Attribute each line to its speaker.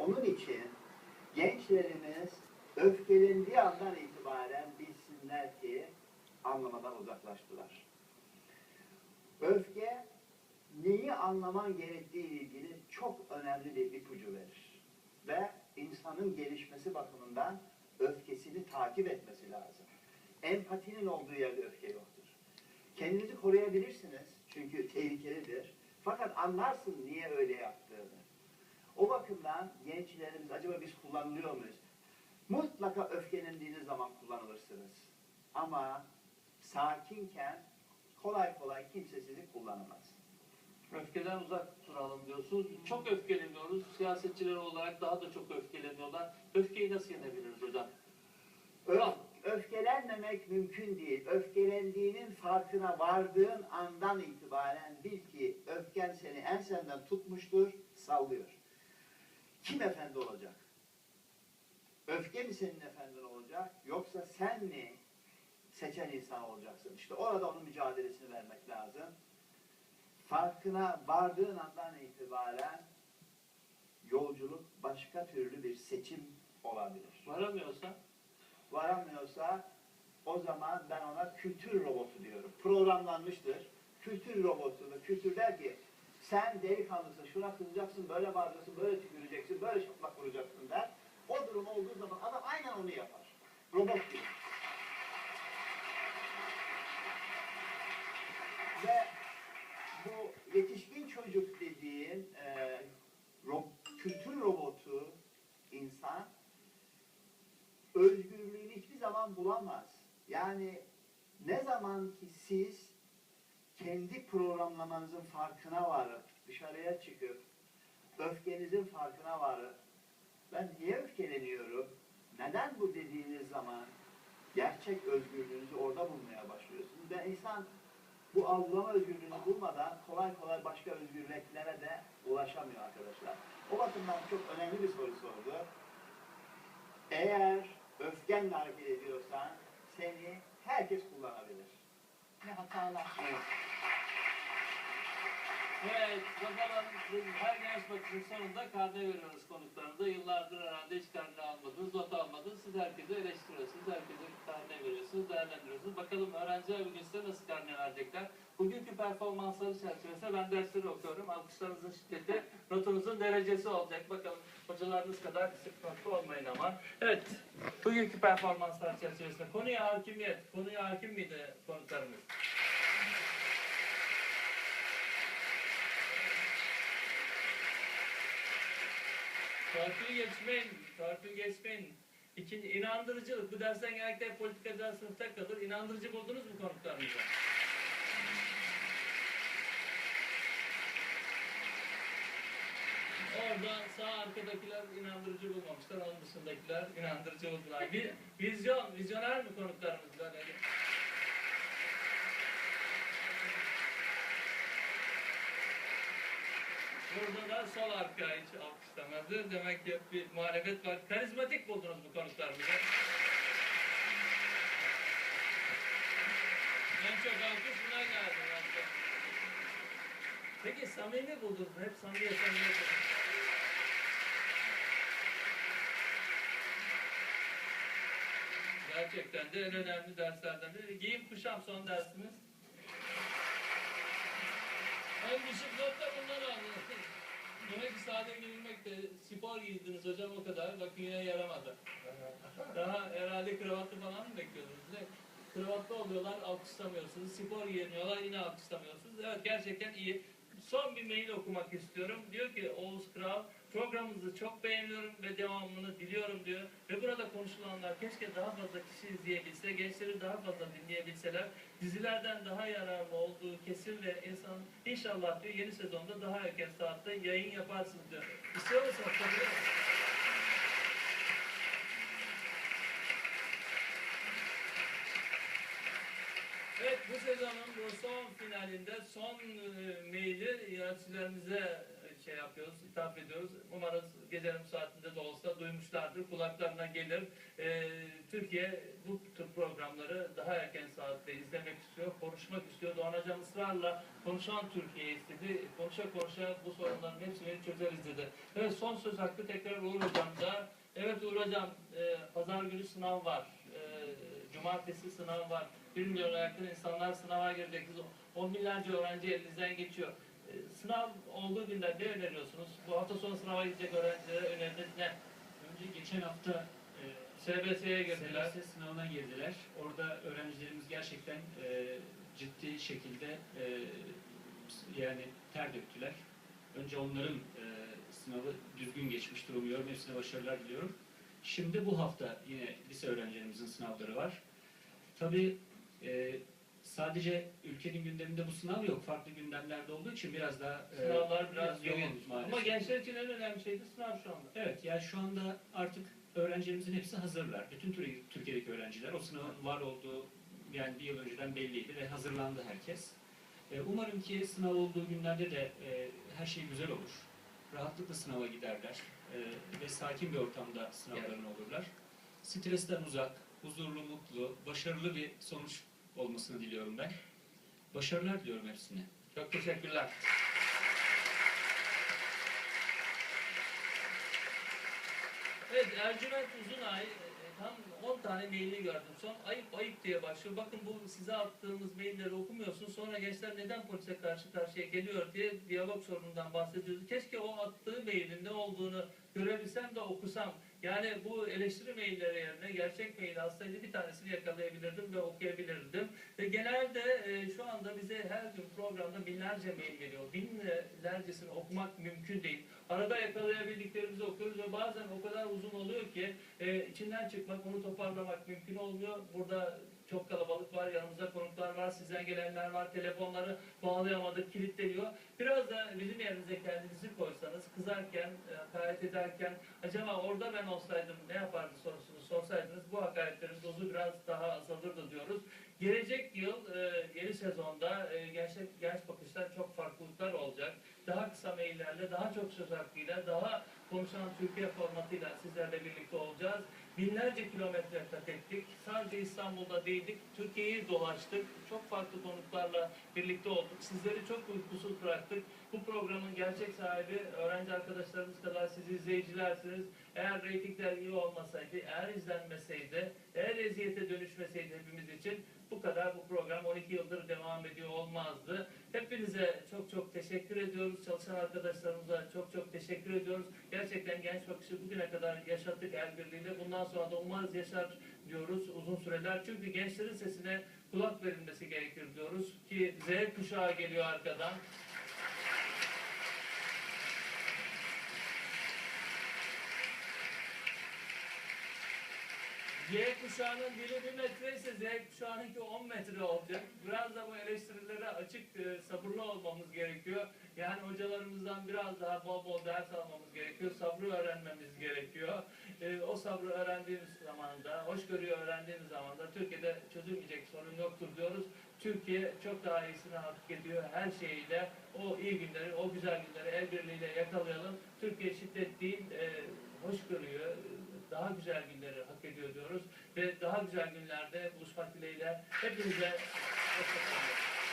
Speaker 1: Onun için gençlerimiz öfkelendiği andan itibaren bilsinler ki anlamadan uzaklaştılar. Öfke neyi anlaman gerektiği ilgili çok önemli bir ipucu verir. Ve insanın gelişmesi bakımından öfkesini takip etmesi lazım. Empatinin olduğu yerde öfke yoktur. Kendinizi koruyabilirsiniz çünkü tehlikelidir. Fakat anlarsın niye öyle yaptığını. O bakımdan gençlerimiz acaba biz kullanılıyor muyuz? Mutlaka öfkelendiğiniz zaman kullanılırsınız. Ama sakinken kolay kolay kimse sizi kullanamaz.
Speaker 2: Öfkeden uzak duralım diyorsunuz. Çok öfkeleniyoruz. Siyasetçiler olarak daha da çok öfkeleniyorlar. Öfkeyi nasıl yenebiliriz hocam?
Speaker 1: Öf, öfkelenmemek mümkün değil. Öfkelendiğinin farkına vardığın andan itibaren bil ki öfken seni ensenden tutmuştur, sallıyor. Kim efendi olacak? Öfke mi senin efendin olacak yoksa sen mi seçen insan olacaksın? İşte orada onun mücadelesini vermek lazım. Farkına vardığın andan itibaren yolculuk başka türlü bir seçim olabilir
Speaker 2: Varamıyorsa
Speaker 1: varamıyorsa o zaman ben ona kültür robotu diyorum. Programlanmıştır. Kültür robotu kültür der ki sen delikanlısın, şuna kızacaksın, böyle bağıracaksın, böyle tüküreceksin, böyle şaplak vuracaksın der. O durum olduğu zaman adam aynen onu yapar. Robot gibi. Ve bu yetişkin çocuk dediğin e, ro- kültür robotu insan özgürlüğünü hiçbir zaman bulamaz. Yani ne zaman ki siz kendi programlamanızın farkına varıp dışarıya çıkıp öfkenizin farkına varıp ben niye öfkeleniyorum? Neden bu dediğiniz zaman gerçek özgürlüğünüzü orada bulmaya başlıyorsunuz. Ve insan bu algılama özgürlüğünü bulmadan kolay kolay başka özgürlüklere de ulaşamıyor arkadaşlar. O bakımdan çok önemli bir soru sordu. Eğer öfkenle hareket ediyorsan seni herkes kullanabilir.
Speaker 3: Ne hatalar.
Speaker 2: Evet, bakalım biz her bakışın sonunda karne veriyoruz konuklarımıza. Yıllardır herhalde hiç karne almadınız, not almadınız. Siz herkese eleştiriyorsunuz, herkese karne veriyorsunuz, değerlendiriyorsunuz. Bakalım öğrenciler bugün size nasıl karne verecekler? Bugünkü performansları çerçevesinde ben dersleri okuyorum. Alkışlarınızın şiddeti, notunuzun derecesi olacak. Bakalım hocalarınız kadar sıkıntı olmayın ama. Evet, bugünkü performanslar çerçevesinde konuya hakimiyet, konuya hakim miydi konuklarımız? Torpil geçmeyin, torpil geçmeyin. İkinci, inandırıcılık. Bu dersten genellikle politikacılar sınıfta kalır. İnandırıcı buldunuz mu konuklarınızı? Orada sağ arkadakiler inandırıcı bulmamışlar, onun dışındakiler inandırıcı buldular. Bir vizyon, vizyoner mi konuklarımız böyle? Burada da sol arka hiç alkışlamadı. Demek ki bir muhalefet var. Karizmatik buldunuz bu konuklarımızı. En çok alkış buna geldi. Peki samimi buldunuz mu? Hep samimi samimi. Gerçekten de en önemli derslerden biri. Giyim kuşam son dersimiz. En düşük not da bundan. Demek ki sade giyinmek de spor giydiniz hocam o kadar. Bakın yine yaramadı. Daha herhalde kravatlı falan mı bekliyordunuz? Ne? Kravatlı oluyorlar alkışlamıyorsunuz. Spor giyiniyorlar yine alkışlamıyorsunuz. Evet gerçekten iyi. Son bir mail okumak istiyorum. Diyor ki Oğuz Kral programınızı çok beğeniyorum ve devamını diliyorum diyor. Ve burada konuşulanlar keşke daha fazla kişi izleyebilse, gençleri daha fazla dinleyebilseler. Dizilerden daha yararlı olduğu kesin ve insan inşallah diyor yeni sezonda daha erken saatte yayın yaparsınız diyor. İstiyor musunuz? Tabii. Evet bu sezonun bu son finalinde son e, maili yöneticilerimize e, şey yapıyoruz, hitap ediyoruz. Umarız gece yarım saatinde de olsa duymuşlardır, kulaklarına gelir. Ee, Türkiye bu tür programları daha erken saatte izlemek istiyor, konuşmak istiyor. Doğan Hocam ısrarla konuşan Türkiye istedi. Konuşa konuşa bu sorunların hepsini çözeriz dedi. Evet son söz hakkı tekrar Uğur Hocam'da. Evet Uğur Hocam, e, pazar günü sınav var. E, cumartesi sınav var. Bir milyon yakın insanlar sınava girecek. On binlerce öğrenci elinizden geçiyor. E, sınav olduğu günde ne öneriyorsunuz? Bu hafta sonu sınava gidecek öğrencilere öneriniz ne?
Speaker 3: Önce geçen hafta e,
Speaker 2: SBS'ye girdiler.
Speaker 3: SBS sınavına girdiler. Orada öğrencilerimiz gerçekten e, ciddi şekilde e, yani ter döktüler. Önce onların e, sınavı düzgün geçmiştir umuyorum. Hepsine başarılar diliyorum. Şimdi bu hafta yine lise öğrencilerimizin sınavları var. Tabii e, sadece ülkenin gündeminde bu sınav yok. Farklı gündemlerde olduğu için biraz daha e,
Speaker 2: Sınavlar biraz
Speaker 3: yoğun maalesef.
Speaker 2: Ama gençler için en önemli şey de sınav şu anda.
Speaker 3: Evet, yani şu anda artık öğrencilerimizin hepsi hazırlar. Bütün Tür- Türkiye'deki öğrenciler. O sınavın var olduğu yani bir yıl önceden belliydi ve hazırlandı herkes. E, umarım ki sınav olduğu günlerde de e, her şey güzel olur. Rahatlıkla sınava giderler e, ve sakin bir ortamda sınavlarını olurlar. Stresten uzak, huzurlu, mutlu, başarılı bir sonuç olmasını diliyorum ben. Başarılar diliyorum hepsine.
Speaker 2: Çok teşekkürler. Evet Ercüment Uzunay e, tam 10 tane mailini gördüm. Son ayıp ayıp diye başlıyor. Bakın bu size attığımız mailleri okumuyorsunuz. Sonra gençler neden polise karşı karşıya geliyor diye diyalog sorunundan bahsediyordu. Keşke o attığı mailin ne olduğunu görebilsem de okusam. Yani bu eleştiri mailleri yerine gerçek mail alsaydı bir tanesini yakalayabilirdim ve okuyabilirdim. Ve genelde e, şu anda bize her gün programda binlerce mail geliyor. Binlercesini okumak mümkün değil. Arada yakalayabildiklerimizi okuyoruz ve bazen o kadar uzun oluyor ki e, içinden çıkmak, onu toparlamak mümkün olmuyor. Burada çok kalabalık var, yanımızda konuklar var, sizden gelenler var, telefonları bağlayamadık, kilitleniyor. Biraz da bizim yerimize kendinizi koysanız, kızarken, e, hakaret ederken, acaba orada ben olsaydım ne yapardı sorusunu sorsaydınız, bu hakaretlerin dozu biraz daha azalırdı diyoruz. Gelecek yıl e, yeni sezonda e, genç, genç bakışlar çok farklılıklar olacak. Daha kısa maillerle, daha çok söz hakkıyla, daha konuşan Türkiye formatıyla sizlerle birlikte olacağız. Binlerce kilometre kat ettik. Sadece İstanbul'da değildik. Türkiye'yi dolaştık. Çok farklı konuklarla birlikte olduk. Sizleri çok uykusuz bıraktık. Bu programın gerçek sahibi öğrenci arkadaşlarımız kadar siz izleyicilersiniz. Eğer reytingler iyi olmasaydı, eğer izlenmeseydi, eğer eziyete dönüşmeseydi hepimiz için bu kadar bu program 12 yıldır devam ediyor olmazdı. Hepinize çok çok teşekkür ediyoruz. Çalışan arkadaşlarımıza çok çok teşekkür ediyoruz. Gerçekten genç bakışı bugüne kadar yaşattık el birliğiyle. Bundan sonra da umarız yaşar diyoruz uzun süreler. Çünkü gençlerin sesine kulak verilmesi gerekir diyoruz ki Z kuşağı geliyor arkadan. Y kuşağının biri bir metre ise Z kuşağınınki 10 metre olacak. Biraz da bu eleştirilere açık, e, sabırlı olmamız gerekiyor. Yani hocalarımızdan biraz daha bol bol ders almamız gerekiyor. Sabrı öğrenmemiz gerekiyor. E, o sabrı öğrendiğimiz zaman da, hoşgörüyü öğrendiğimiz zaman da Türkiye'de çözülmeyecek sorun yoktur diyoruz. Türkiye çok daha iyisini hak ediyor her şeyiyle. O iyi günleri, o güzel günleri el birliğiyle yakalayalım. Türkiye şiddet değil, e, hoşgörüyü, daha güzel günleri hak ediyor diyoruz. Ve daha güzel günlerde buluşmak dileğiyle hepinize hoşçakalın.